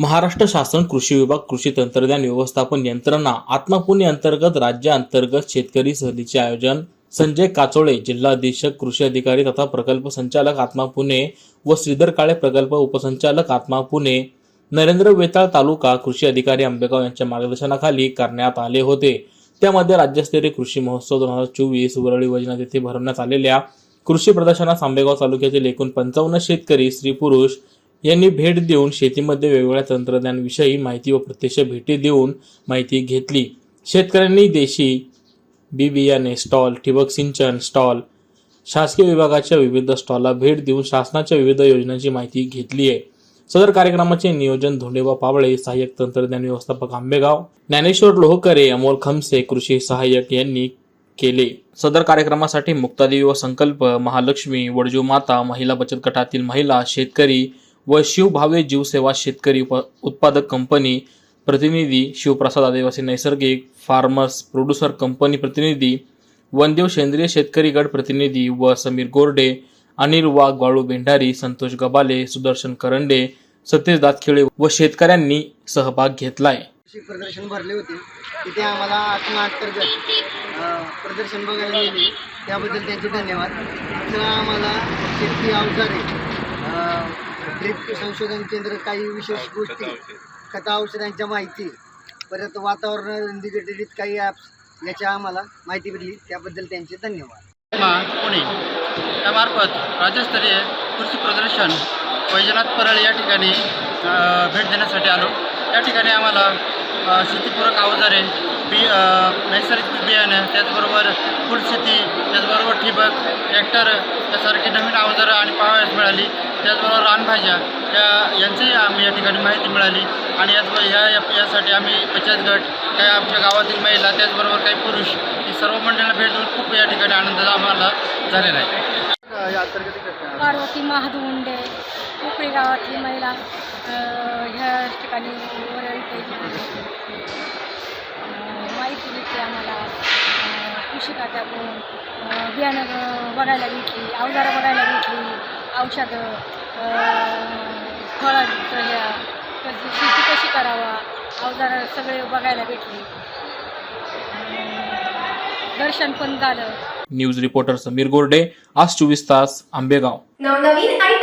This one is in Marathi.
महाराष्ट्र शासन कृषी विभाग कृषी तंत्रज्ञान व्यवस्थापन यंत्रणा आत्मा पुणे अंतर्गत राज्याअंतर्गत शेतकरी सहलीचे आयोजन. संजय काचोळे जिल्हाधीक्षक कृषी अधिकारी तथा प्रकल्प संचालक आत्मा पुणे व श्रीधर काळे प्रकल्प उपसंचालक आत्मा पुणे नरेंद्र वेताळ तालुका कृषी अधिकारी आंबेगाव यांच्या मार्गदर्शनाखाली करण्यात आले होते. त्यामध्ये राज्यस्तरीय कृषी महोत्सव दोन हजार चोवीस वरळी योजना येथे भरवण्यात आलेल्या. कृषी प्रदर्शनास आंबेगाव तालुक्यातील एकूण पंचावन्न शेतकरी स्त्री पुरुष यांनी भेट देऊन शेतीमध्ये वेगवेगळ्या तंत्रज्ञानविषयी माहिती व प्रत्यक्ष भेटी देऊन माहिती घेतली. शेतकऱ्यांनी देशी बी बियाणे स्टॉल ठिबक सिंचन स्टॉल शासकीय विभागाच्या विविध स्टॉलला भेट देऊन शासनाच्या विविध योजनांची माहिती घेतली आहे. सदर कार्यक्रमाचे नियोजन धोंडेबा पाबळे सहाय्यक तंत्रज्ञान व्यवस्थापक आंबेगाव ज्ञानेश्वर लोहकरे अमोल खमसे कृषी सहाय्यक यांनी केले. सदर कार्यक्रमासाठी मुक्तादेवी व संकल्प महालक्ष्मी वडजू माता महिला बचत गटातील महिला शेतकरी व शिवभावे जीवसेवा शेतकरी उप- उत्पादक कंपनी प्रतिनिधी शिवप्रसाद आदिवासी नैसर्गिक फार्मर्स प्रोड्युसर कंपनी प्रतिनिधी वनदेव सेंद्रिय शेतकरी गट प्रतिनिधी व समीर गोरडे अनिल वाघ बाळू भेंडारी संतोष गबाले सुदर्शन करंडे सतीश दातखिळे व शेतकऱ्यांनी सहभाग घेतलाय. प्रदर्शन भरले होते. तिथे आम्हाला आत्मा अंतर्गत प्रदर्शन बघायला मिळाले. त्याबद्दल त्यांचे धन्यवाद. आम्हाला शेती अवजारे ड्रिप संशोधन केंद्र काही विशेष गोष्टी खता औषधांच्या माहिती परत वातावरण निगडित काही ॲप्स याच्या आम्हाला माहिती भेटली त्याबद्दल त्यांचे धन्यवाद. मा पुणे. यामार्फत राज्यस्तरीय कृषी प्रदर्शन वैजनाथ परळ या ठिकाणी भेट देण्यासाठी आलो. या ठिकाणी आम्हाला शेतीपूरक अवजारे बी नैसर्गिक बी बियाणं त्याचबरोबर फुलशेती त्याचबरोबर ठिबक ट्रॅक्टर यासारखी नवीन अवजारं आणि पाहावयास मिळाली. त्याचबरोबर रानभाज्या या यांचीही आम्ही या ठिकाणी माहिती मिळाली. आणि याच या या- यासाठी आम्ही बचत गट काही आमच्या गावातील महिला त्याचबरोबर काही पुरुष ही सर्व मंडळांना भेट देऊन खूप या ठिकाणी आनंद आम्हाला झालेला आहे. पार्वती महादुंडे उपळी गावातली महिला ह्या ठिकाणी माहिती भेटते आम्हाला. कृषी खात्याकडून बियाणं बघायला भेटली अवजारं बघायला भेटली. औषधं फळांचं ह्या कशी शेती कशी करावा अवजारं सगळे बघायला भेटली. दर्शन पण झालं. न्यूज रिपोर्टर समीर गोरडे आज चोवीस तास आंबेगाव. नवनवीन आणि